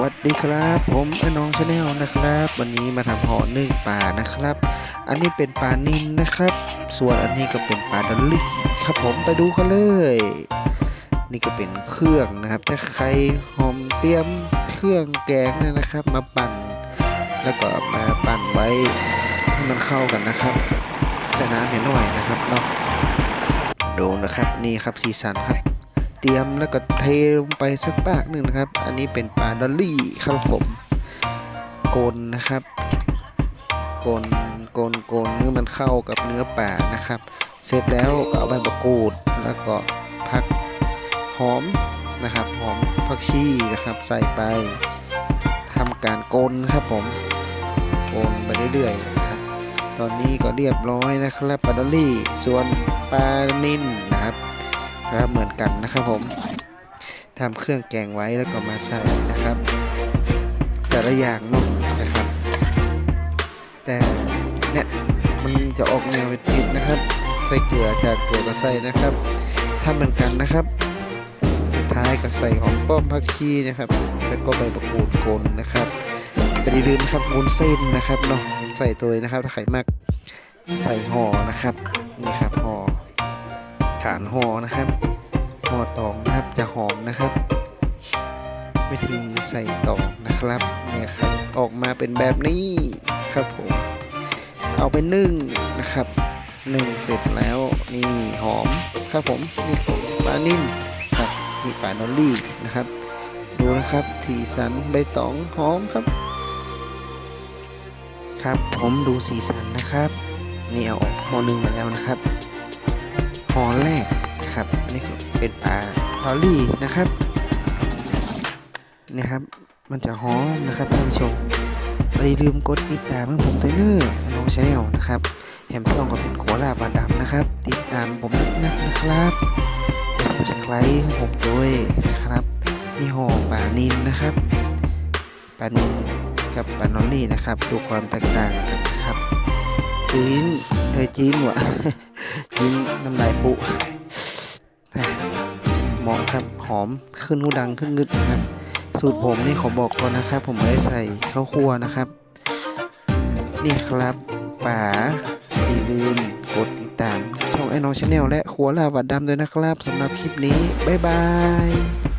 วัสดีครับ ผมไอ้น้องชาแนลนะครับ วันนี้มาทำห่อนึ่งปลานะครับ อันนี้เป็นปลานินนะครับ ส่วนอันนี้ก็เป็นปลาดอลลี่ครับผมไปดูกันเลย นี่ก็เป็นเครื่องนะครับ ถ้าใครหอมเตรียมเครื่องแกงเนยนะครับ มาปั่น แล้วก็มาปั่นไว้ให้มันเข้ากันนะครับใส่น้ำให้หน่อยนะครับเนาะดูนะครับนี่ครับสีสันครับ เตรียมแล้วก็เทลงไปสักปากหนึ่งนะครับ อันนี้เป็นปลาดอลลี่ครับผมโกนนะครับโกนโกนโกนเนื้อมันเข้ากับเนื้อปลานะครับ เสร็จแล้วก็เอาใบมะกรูดแล้วก็ผักหอมนะครับหอมผักชีนะครับใส่ไปทำการโกนครับผมโกนไปเรื่อยๆนะครับ ตอนนี้ก็เรียบร้อยนะครับปลาดอลลี่ส่วนปลานิน นะครับเหมือนกันนะครับผมทำเครื่องแกงไว้แล้วก็มาใส่นะครับ แต่ละอย่างเนาะนะครับ แต่เนี่ยมันจะออกแนวเผ็ดนะครับ ใส่เกลือจากเกลือก็ใส่นะครับทำเหมือนกันนะครับ สุดท้ายก็ใส่หอมป้อมผักชีนะครับแล้วก็ใบมะกรูดโกนนะครับไม่ลืมครับวุ้นเส้นนะครับเนาะใส่ตัวนะครับถ้าใครมากใส่ห่อนะครับนี่ครับห่อ ฐานห่อนะครับห่อตองนะครับจะหอมนะครับ วิธีใส่ตองนะครับเนี่ยครับออกมาเป็นแบบนี้ครับผมเอาไปนึ่งนะครับนึ่งเสร็จแล้วนี่หอมครับผมนี่ปลานิ่มครับนี่ปลาดอลลี่นะครับดูนะครับสีสันใบตองหอมครับ ครับผมดูสีสันนะครับนี่เอาออกห่อหนึ่งมาแล้วนะครับ หอแรกครับนนี้คือเป็นปลาลอรี่นะครับนะครับ มันจะหอมนะครับท่านผู้ชมอย่าลืมกดติดตามให้ผมเตเนอร์น้องชาแนลนะครับแฮมช่องก็เป็นโคลาบาดำนะครับ ติดตามผมนักนะครับกด subscribe ให้ผมด้วยนะครับนี่ห่อปลานินนะครับปลานินกับปลานอลลี่นะครับ ดูความแตกต่างกันนะครับ จีนเอ้ยจีนว่ะกินน้ำลายปุเหมาะครับหอมขึ้นหูดังขึ้นงึดนะครับ สูตรผมนี่ขอบอกก่อนนะครับ ผมไม่ได้ใส่ข้าวคั่วนะครับ นี่ครับป๋าอย่าลืมกดติดตาม ช่องไอ้น้องชาแนลและขัวลาวัดดำด้วยนะครับสำหรับคลิปนี้ บ๊ายบาย